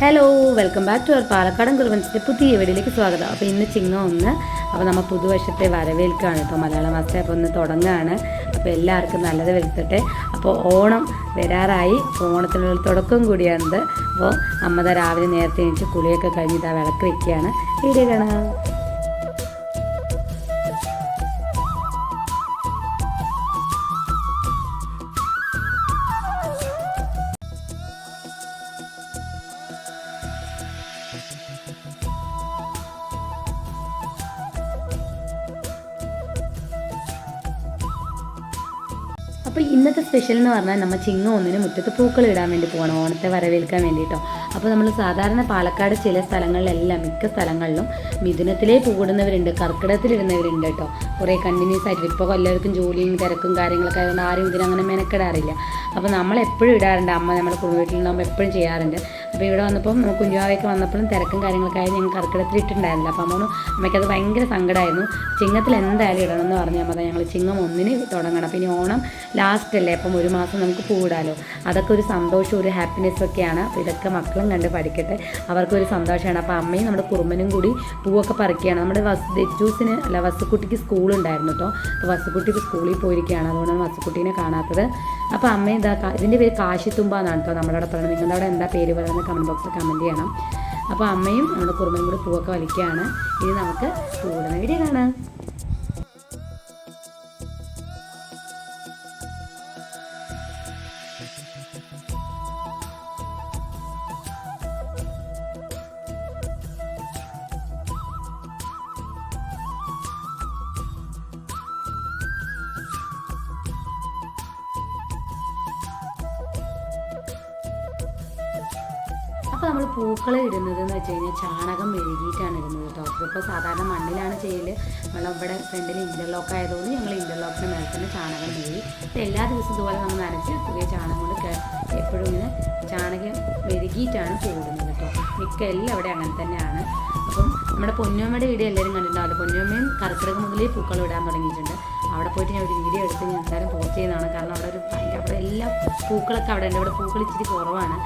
Hello welcome back to our പാലക്കാടൻ കുറുവൻസിന്റെ പുതിയ വീഡിയോയിലേക്ക് സ്വാഗതം. അപ്പോൾ ഇന്ന് ചിങ്ങം ഒന്ന് അപ്പോൾ നമ്മൾ പുതുവർഷത്തെ വരവേൽക്കുകയാണ് ഇപ്പോൾ മലയാള മാസം അപ്പോൾ ഒന്ന് തുടങ്ങുകയാണ് അപ്പോൾ എല്ലാവർക്കും നല്ലത് വരുത്തട്ടെ. അപ്പോൾ ഓണം വരാറായി. ഓണത്തിനുള്ള തുടക്കം കൂടിയാണിത്. അപ്പോൾ അമ്മത രാവിലെ നേരത്തെ എണീച്ച് കുളിയൊക്കെ കഴിഞ്ഞിട്ട് ആ വിളക്ക് വെക്കുകയാണ്. വീഡിയോ അപ്പോൾ ഇന്നത്തെ സ്പെഷ്യൽ എന്ന് പറഞ്ഞാൽ നമ്മൾ ചിങ്ങ ഒന്നിന് മുറ്റത്ത് പൂക്കൾ ഇടാൻ വേണ്ടി പോകണം ഓണത്തെ വരവേൽക്കാൻ വേണ്ടിയിട്ടോ അപ്പോൾ നമ്മൾ സാധാരണ പാലക്കാട് ചില സ്ഥലങ്ങളിലെല്ലാം മിക്ക സ്ഥലങ്ങളിലും മിഥുനത്തിലേ പൂവിടുന്നവരുണ്ട് കർക്കിടത്തിലിടുന്നവരുണ്ട് കേട്ടോ. കുറേ കണ്ടിന്യൂസ് ആയിട്ട് ഇപ്പോൾ എല്ലാവർക്കും ജോലിയും തിരക്കും കാര്യങ്ങളൊക്കെ ആയതുകൊണ്ട് ആരും ഇതിനങ്ങനെ മെനക്കെടാറില്ല. അപ്പോൾ നമ്മൾ എപ്പോഴും ഇടാറുണ്ട്. അമ്മ നമ്മുടെ നമ്മൾ എപ്പോഴും ചെയ്യാറുണ്ട്. അപ്പോൾ ഇവിടെ വന്നപ്പം കുഞ്ഞുവാവയൊക്കെ വന്നപ്പോഴും തിരക്കും കാര്യങ്ങളൊക്കെ ഞങ്ങൾ കർക്കിടത്തിൽ ഇട്ടിട്ടുണ്ടായിരുന്നില്ല. അപ്പോൾ അമ്മ അമ്മയ്ക്കത് ഭയങ്കര സങ്കടമായിരുന്നു ചിങ്ങത്തിൽ എന്തായാലും ഇടണം എന്ന് പറഞ്ഞാൽ മതി ഞങ്ങൾ ചിങ്ങം ഒന്നിന് തുടങ്ങണം. പിന്നെ ഓണം ലാസ്റ്റ് അല്ലേ? അപ്പം ഒരു മാസം നമുക്ക് പൂവിടാലോ. അതൊക്കെ ഒരു സന്തോഷം ഒരു ഹാപ്പിനെസ് ഒക്കെയാണ്. അപ്പോൾ ഇതൊക്കെ മക്കളും കണ്ട് പഠിക്കട്ടെ. അവർക്കൊരു സന്തോഷമാണ്. അപ്പോൾ അമ്മയും നമ്മുടെ കുറുമ്പനും കൂടി പൂവൊക്കെ പറിക്കുകയാണ്. നമ്മുടെ വസ് ദജ്ജൂസിന് അല്ല വസുക്കുട്ടിക്ക് സ്കൂളുണ്ടായിരുന്നു കേട്ടോ അപ്പോൾ വസുക്കുട്ടിക്ക് സ്കൂളിൽ പോയിരിക്കുകയാണ്. അതുകൊണ്ടാണ് വസുക്കുട്ടീനെ കാണാത്തത്. അപ്പോൾ അമ്മ ഇതാ ഇതിന്റെ പേര് കാശിത്തുമ്പ എന്നാണ് കേട്ടോ നമ്മുടെ അവിടെ നിങ്ങളുടെ അവിടെ എന്താ പേര് പറയുന്നത്? കമന്റ് ബോക്സിൽ കമന്റ് ചെയ്യണം. അപ്പോൾ അമ്മയും നമ്മുടെ കുറുമയും കൂടി പൂവൊക്കെ വലിക്കുകയാണ്. ഇനി നമുക്ക് കൂടുതൽ വീഡിയോ കാണാം. അപ്പോൾ നമ്മൾ പൂക്കൾ ഇടുന്നത് എന്ന് വെച്ച് കഴിഞ്ഞാൽ ചാണകം മെഴുകിയിട്ടാണ് ഇടുന്നത് കേട്ടോ. ഇപ്പോൾ സാധാരണ മണ്ണിലാണ് ചെയ്യൽ നമ്മൾ ഇവിടെ ഫ്രണ്ടിൽ ഇന്റർലോക്ക് ആയതുകൊണ്ട് ഞങ്ങൾ ഇന്റർലോക്കിന് മേലെ ചാണകം മെഴുകി അപ്പോൾ എല്ലാ ദിവസവും ഇതുപോലെ നമ്മൾ നനച്ച് പുതിയ ചാണകം കൊണ്ട് എപ്പോഴും ഇങ്ങനെ ചാണകം മെഴുകിയിട്ടാണ് പൂവിടുന്നത് കേട്ടോ. മിക്ക എല്ലാം അവിടെ അങ്ങനെ തന്നെയാണ്. അപ്പം നമ്മുടെ പൊന്നമ്മയുടെ വീഡിയോ എല്ലാവരും കണ്ടിട്ടുണ്ടാവില്ല? പൊന്നമ്മയും കർക്കിടക മുതലേ പൂക്കൾ ഇടാൻ തുടങ്ങിയിട്ടുണ്ട്. അവിടെ പോയിട്ട് ഞാൻ ഒരു വീഡിയോ എടുത്ത് ഞാൻ എന്തായാലും പോസ്റ്റ് ചെയ്യുന്നതാണ് കാരണം അവിടെ ഒരു അവിടെ എല്ലാ പൂക്കളൊക്കെ അവിടെ ഉണ്ട്. അവിടെ പൂക്കൾ ഇച്ചിരി കുറവാണ്.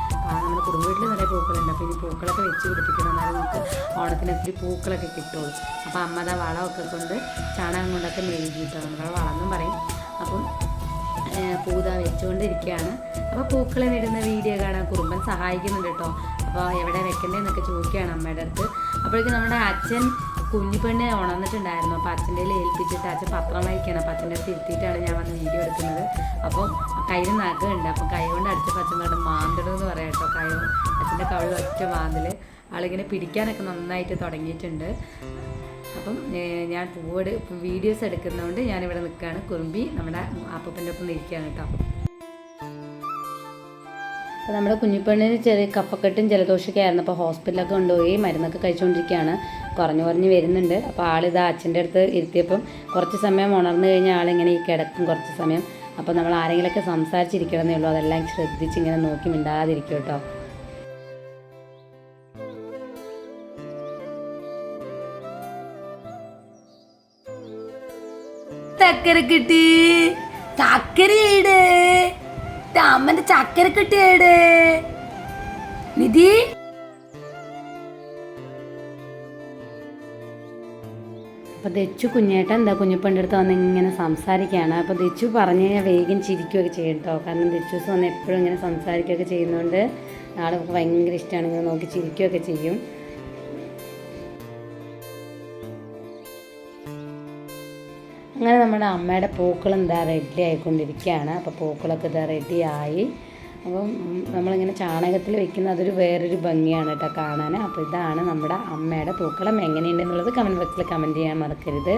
നമ്മുടെ കുടുംബ വീട്ടിൽ നിറയെ പൂക്കളുണ്ട്. അപ്പോൾ ഇനി പൂക്കളൊക്കെ വെച്ച് പിടിപ്പിക്കണം. എന്നാലും നമുക്ക് ഓണത്തിന് ഒത്തിരി പൂക്കളൊക്കെ കിട്ടുള്ളൂ. അപ്പോൾ അമ്മ അതാ വളമൊക്കെ കൊണ്ട് ചാണകം കൊണ്ടൊക്കെ മെഴുകിയിട്ടുണ്ട് നമ്മുടെ വളമെന്നും പറയും. അപ്പം പൂത വെച്ചുകൊണ്ടിരിക്കുകയാണ് അപ്പോൾ പൂക്കളെ ഇടുന്ന വീഡിയോ കാണാൻ കുറുമ്പൻ സഹായിക്കുന്നുണ്ട് കേട്ടോ. അപ്പോൾ എവിടെ വെക്കണ്ടേന്നൊക്കെ ചോദിക്കുകയാണ് അമ്മയുടെ അടുത്ത്. അപ്പോഴേക്കും നമ്മുടെ അച്ഛൻ കുഞ്ഞിപ്പെണ്ണെ ഉണർന്നിട്ടുണ്ടായിരുന്നു. അപ്പോൾ അച്ഛന്റെ ഏൽപ്പിച്ചിട്ട് അച്ഛൻ പത്രം വായിക്കുകയാണ്. അപ്പോൾ അച്ഛന്റെ അടുത്ത് ഇരുത്തിയിട്ടാണ് ഞാൻ വന്ന് വീഡിയോ എടുക്കുന്നത്. അപ്പോൾ കയ്യിൽ നഖമുണ്ട്. അപ്പോൾ കൈ കൊണ്ട് അടിച്ചപ്പോൾ അച്ഛൻ പറഞ്ഞു മാന്തടെന്ന് പറയാം കേട്ടോ. കൈ അച്ഛന്റെ കവിൾ മാന്തൽ ആളിങ്ങനെ പിടിക്കാനൊക്കെ നന്നായിട്ട് തുടങ്ങിയിട്ടുണ്ട്. അപ്പം ഞാൻ പൂവെട് വീഡിയോസ് എടുക്കുന്നതുകൊണ്ട് ഞാനിവിടെ നിൽക്കുകയാണ് കുറുമ്പി നമ്മുടെ അപ്പൂപ്പന്റെ ഒപ്പം നിൽക്കുകയാണ് കേട്ടോ. അപ്പോൾ നമ്മുടെ കുഞ്ഞിപ്പെണ്ണിന് ചെറിയ കഫക്കെട്ടും ജലദോഷമൊക്കെ ആയിരുന്നു. അപ്പോൾ ഹോസ്പിറ്റലൊക്കെ കൊണ്ടുപോയി മരുന്നൊക്കെ കഴിച്ചുകൊണ്ടിരിക്കുകയാണ്. കുറഞ്ഞു കുറഞ്ഞ് വരുന്നുണ്ട്. അപ്പോൾ ആളിത് അച്ഛന്റെ അടുത്ത് ഇരുത്തിയപ്പം കുറച്ച് സമയം ഉണർന്നു കഴിഞ്ഞാൽ ആളിങ്ങനെ ഈ കിടക്കും കുറച്ച് സമയം. അപ്പോൾ നമ്മൾ ആരെങ്കിലുമൊക്കെ സംസാരിച്ചിരിക്കണമെന്നേ ഉള്ളൂ. അതെല്ലാം ശ്രദ്ധിച്ച് ഇങ്ങനെ നോക്കി മിണ്ടാതിരിക്കും കേട്ടോ. ചക്കര കിട്ടി. ചക്കരയുടെ അമ്മന്റെ ചക്കര കിട്ടിയേടെ നിധി? അപ്പോൾ ദച്ചു കുഞ്ഞേട്ടൻ എന്താ കുഞ്ഞിപ്പന്റെ അടുത്ത് വന്ന് ഇങ്ങനെ സംസാരിക്കുകയാണ്. അപ്പോൾ ദച്ചു പറഞ്ഞു കഴിഞ്ഞാൽ വേഗം ചിരിക്കുകയൊക്കെ ചെയ്യും കേട്ടോ കാരണം ദച്ചൂസ് വന്ന് എപ്പോഴും ഇങ്ങനെ സംസാരിക്കുകയൊക്കെ ചെയ്യുന്നതുകൊണ്ട് ആളൊക്കെ ഭയങ്കര ഇഷ്ടമാണ് ഇങ്ങനെ നോക്കി ചിരിക്കുകയൊക്കെ ചെയ്യും. അങ്ങനെ നമ്മുടെ അമ്മയുടെ പൂക്കൾ എന്താ റെഡി ആയിക്കൊണ്ടിരിക്കുകയാണ്. അപ്പോൾ പൂക്കളൊക്കെ ഇതാ റെഡി ആയി. അപ്പം നമ്മളിങ്ങനെ ചാണകത്തിൽ വെക്കുന്ന അതൊരു വേറൊരു ഭംഗിയാണ് കേട്ടോ കാണാൻ. അപ്പോൾ ഇതാണ് നമ്മുടെ അമ്മയുടെ പൂക്കളം എങ്ങനെയുണ്ടെന്നുള്ളത് കമന്റ് ബോക്സിൽ കമന്റ് ചെയ്യാൻ മറക്കരുത്.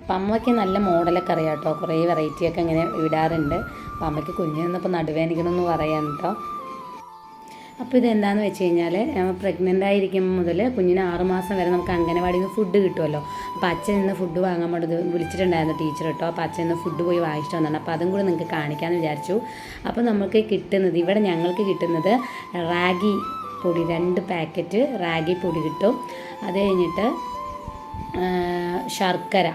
അപ്പം അമ്മയ്ക്ക് നല്ല മോഡലൊക്കെ അറിയാം കേട്ടോ. കുറേ വെറൈറ്റിയൊക്കെ ഇങ്ങനെ ഇടാറുണ്ട്. അപ്പം അമ്മയ്ക്ക് കുഞ്ഞു നിന്നപ്പോൾ നടുവേദനിക്കണമെന്ന് പറയാൻ കേട്ടോ. അപ്പോൾ ഇതെന്താന്ന് വെച്ച് കഴിഞ്ഞാൽ പ്രഗ്നന്റ് ആയിരിക്കുമ്പോൾ മുതൽ കുഞ്ഞിന് ആറുമാസം വരെ നമുക്ക് അംഗനവാടിയിൽ നിന്ന് ഫുഡ് കിട്ടുമല്ലോ അപ്പോൾ അച്ഛൻ ഇന്ന് ഫുഡ് വാങ്ങാൻ വേണ്ടി വിളിച്ചിട്ടുണ്ടായിരുന്നു ടീച്ചർ കേട്ടോ അപ്പോൾ അച്ഛൻ ഇന്ന് ഫുഡ് പോയി വാങ്ങിച്ചിട്ട് വന്നാണ്. അപ്പോൾ അതും കൂടി നിങ്ങൾക്ക് കാണിക്കാമെന്ന് വിചാരിച്ചു. അപ്പോൾ നമുക്ക് കിട്ടുന്നത് ഇവിടെ ഞങ്ങൾക്ക് കിട്ടുന്നത് റാഗി പൊടി രണ്ട് പാക്കറ്റ് റാഗി പൊടി കിട്ടും. അത് കഴിഞ്ഞിട്ട് ശർക്കര.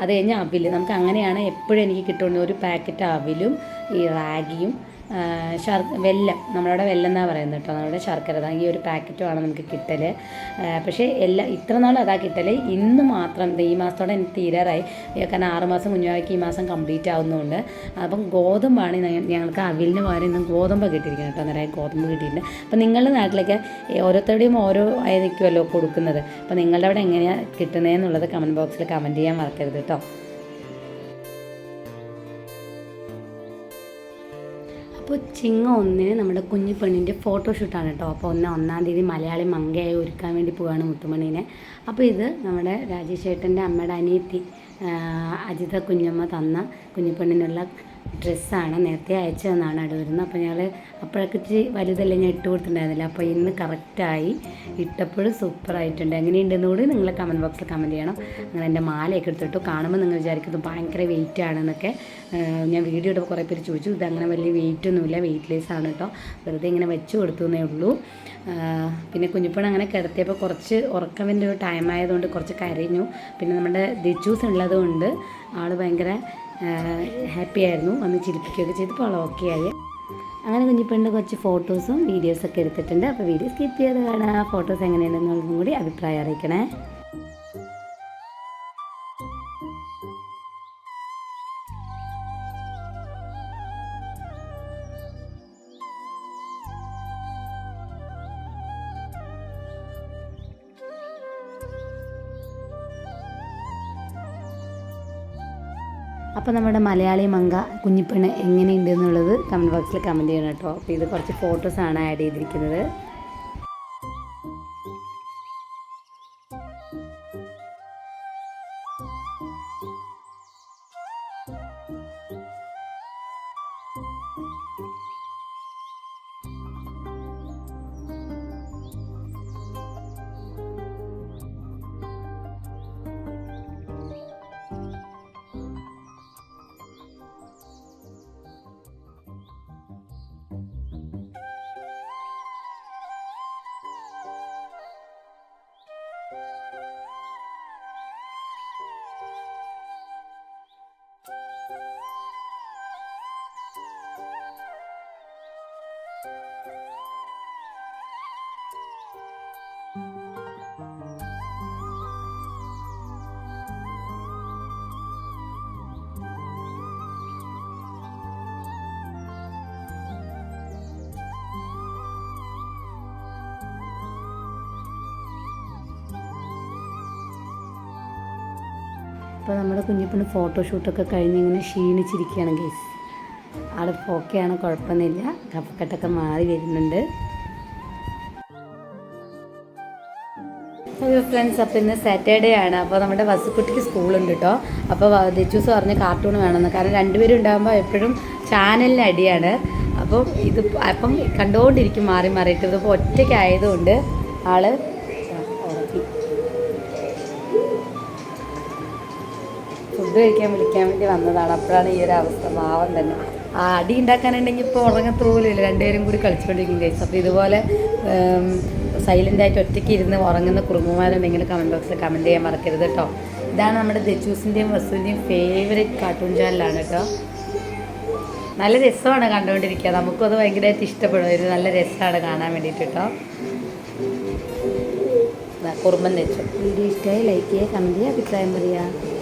അത് കഴിഞ്ഞ് അവിൽ നമുക്ക് അങ്ങനെയാണ് എപ്പോഴും എനിക്ക് കിട്ടുന്നത്. ഒരു പാക്കറ്റ് അവിലും ഈ റാഗിയും ശർ വെല്ലം. നമ്മളവിടെ വെല്ലം എന്നാണ് പറയുന്നത് കേട്ടോ? നമ്മുടെ ശർക്കര. ഈ ഒരു പാക്കറ്റുമാണ് നമുക്ക് കിട്ടൽ പക്ഷേ എല്ലാ ഇത്ര നാളും അതാ കിട്ടൽ ഇന്ന് മാത്രം ഈ മാസത്തോടെ എനിക്ക് തീരാറായി. കാരണം ആറ് മാസം കുഞ്ഞാക്കി ഈ മാസം കംപ്ലീറ്റ് ആവുന്നതുകൊണ്ട് അപ്പം ഗോതമ്പാണ് ഞങ്ങൾക്ക് അവിലിന് പകരം ഇന്ന് ഗോതമ്പ് കിട്ടിയിരിക്കുന്നത് കേട്ടോ. നിറയെ ഗോതമ്പ് കിട്ടിയിട്ടുണ്ട്. അപ്പം നിങ്ങളുടെ നാട്ടിലൊക്കെ ഓരോരുത്തരുടെയും ഓരോ ആയിരിക്കുമല്ലോ കൊടുക്കുന്നത്. അപ്പം നിങ്ങളുടെ അവിടെ എങ്ങനെയാണ് കിട്ടുന്നതെന്നുള്ളത് കമന്റ് ബോക്സിൽ കമന്റ് ചെയ്യാൻ മറക്കരുത് കേട്ടോ. അപ്പോൾ ചിങ്ങ ഒന്നിന് നമ്മുടെ കുഞ്ഞു പെണ്ണിന്റെ ഫോട്ടോഷൂട്ടാണ് കേട്ടോ. അപ്പോൾ ഒന്ന് ഒന്നാം തീയതി മലയാളി മങ്കയായി ഒരുക്കാൻ വേണ്ടി പോവുകയാണ് മുത്തുമണീനെ. അപ്പോൾ ഇത് നമ്മുടെ രാജേഷ് ചേട്ടന്റെ അമ്മയുടെ അനിയത്തി അജിത കുഞ്ഞമ്മ തന്ന കുഞ്ഞുപെണ്ണിനുള്ള ഡ്രസ്സാണ്. നേരത്തെ അയച്ചു തന്നാണ് അവിടെ വരുന്നത്. അപ്പോൾ ഞങ്ങൾ അപ്പോഴൊക്കെ ഇച്ചിരി വലുതല്ലേ ഞാൻ ഇട്ട് കൊടുത്തിട്ടുണ്ടായിരുന്നില്ല. അപ്പോൾ ഇന്ന് കറക്റ്റായി. ഇട്ടപ്പോഴും സൂപ്പറായിട്ടുണ്ട്. എങ്ങനെയുണ്ടെന്ന് കൂടി നിങ്ങൾ കമന്റ് ബോക്സിൽ കമന്റ് ചെയ്യണം. അങ്ങനെ എന്റെ മാലയൊക്കെ എടുത്തിട്ടു കാണുമ്പോൾ നിങ്ങൾ വിചാരിക്കുന്നു ഭയങ്കര വെയിറ്റ് ആണെന്നൊക്കെ. ഞാൻ വീഡിയോ ഇട്ടപ്പോൾ കുറേ പേര് ചോദിച്ചു. ഇതങ്ങനെ വലിയ വെയിറ്റ് ഒന്നുമില്ല. വെയിറ്റ്ലെസ് ആണ് കേട്ടോ വെറുതെ ഇങ്ങനെ വെച്ച് കൊടുത്തു എന്നേ ഉള്ളൂ. പിന്നെ കുഞ്ഞിപ്പണ അങ്ങനെ കിടത്തിയപ്പോൾ കുറച്ച് ഉറക്കവിന്റെ ഒരു ടൈം ആയതുകൊണ്ട് കുറച്ച് കരഞ്ഞു. പിന്നെ നമ്മുടെ ദിച്ചൂസ് ഉള്ളതുകൊണ്ട് ആൾ ഭയങ്കര ഹാപ്പി ആയിരുന്നു. വന്ന് ചിരിപ്പിക്കുകയൊക്കെ ചെയ്തപ്പോൾ ആൾ ഓക്കെ ആയി. അങ്ങനെ കുഞ്ഞിപ്പണ്ണിന്റെ കുറച്ച് ഫോട്ടോസും വീഡിയോസൊക്കെ എടുത്തിട്ടുണ്ട്. അപ്പോൾ വീഡിയോ സ്കിപ്പ് ചെയ്ത് കാണാം. ഫോട്ടോസ് എങ്ങനെയുണ്ടെന്നുള്ളതും കൂടി അഭിപ്രായം അറിയിക്കണേ. അപ്പോൾ നമ്മുടെ മലയാളി മങ്ക കുഞ്ഞിപ്പെണ്ണ് എങ്ങനെയുണ്ട് എന്നുള്ളത് കമന്റ് ബോക്സിൽ കമന്റ് ചെയ്യണം കേട്ടോ. അപ്പോൾ ഇത് കുറച്ച് ഫോട്ടോസാണ് ആഡ് ചെയ്തിരിക്കുന്നത്. അപ്പോൾ നമ്മുടെ കുഞ്ഞിപ്പിന് ഫോട്ടോഷൂട്ടൊക്കെ കഴിഞ്ഞ് ഇങ്ങനെ ക്ഷീണിച്ചിരിക്കുകയാണ് ഗേസ് ആൾ ഓക്കെയാണ് കുഴപ്പമൊന്നുമില്ല. കഫക്കെട്ടൊക്കെ മാറി വരുന്നുണ്ട്. ഹലോ ഫ്രണ്ട്സ് അപ്പോൾ ഇന്ന് സാറ്റർഡേ ആണ്. അപ്പോൾ നമ്മുടെ വസുക്കുട്ടിക്ക് സ്കൂളുണ്ട് കേട്ടോ അപ്പോൾ ദിച്ചൂസ് പറഞ്ഞ് കാർട്ടൂൺ വേണമെന്ന്. കാരണം രണ്ടുപേരും ഉണ്ടാകുമ്പോൾ എപ്പോഴും ചാനലിന് അടിയാണ്. അപ്പം ഇത് അപ്പം കണ്ടുകൊണ്ടിരിക്കും മാറി മാറിയിട്ട്. ഇതിപ്പോൾ ഒറ്റയ്ക്കായതുകൊണ്ട് ആൾ ഫുഡ് കഴിക്കാൻ വിളിക്കാൻ വേണ്ടി വന്നതാണ്. അപ്പോഴാണ് ഈ ഒരു അവസ്ഥ. ഭാവം തന്നെ. അടി ഉണ്ടാക്കാനുണ്ടെങ്കിൽ ഇപ്പോൾ ഉറങ്ങത്തോലില്ല രണ്ടുപേരും കൂടി കളിച്ചുകൊണ്ടിരിക്കും ഗൈസ് അപ്പോൾ ഇതുപോലെ സൈലന്റായിട്ട് ഒറ്റയ്ക്ക് ഇരുന്ന് ഉറങ്ങുന്ന കുറുമ്പുമാരുണ്ടെങ്കിൽ കമന്റ് ബോക്സിൽ കമന്റ് ചെയ്യാൻ മറക്കരുത് കേട്ടോ ഇതാണ് നമ്മുടെ ദച്ചൂസിന്റെയും വസുവിന്റെയും ഫേവറേറ്റ് കാർട്ടൂൺ ചാനലാണ് കേട്ടോ നല്ല രസമാണ് കണ്ടുകൊണ്ടിരിക്കുക. നമുക്കും ഭയങ്കരമായിട്ട് ഇഷ്ടപ്പെടും. ഒരു നല്ല രസമാണ് കാണാൻ വേണ്ടിയിട്ട് കേട്ടോ കുറുമ്പം കുറുമ്പൻ തെച്ചു വീഡിയോ ഇഷ്ടമായി ലൈക്ക് ചെയ്യുക കമന്റ് ചെയ്യുക അഭിപ്രായം പറയുക.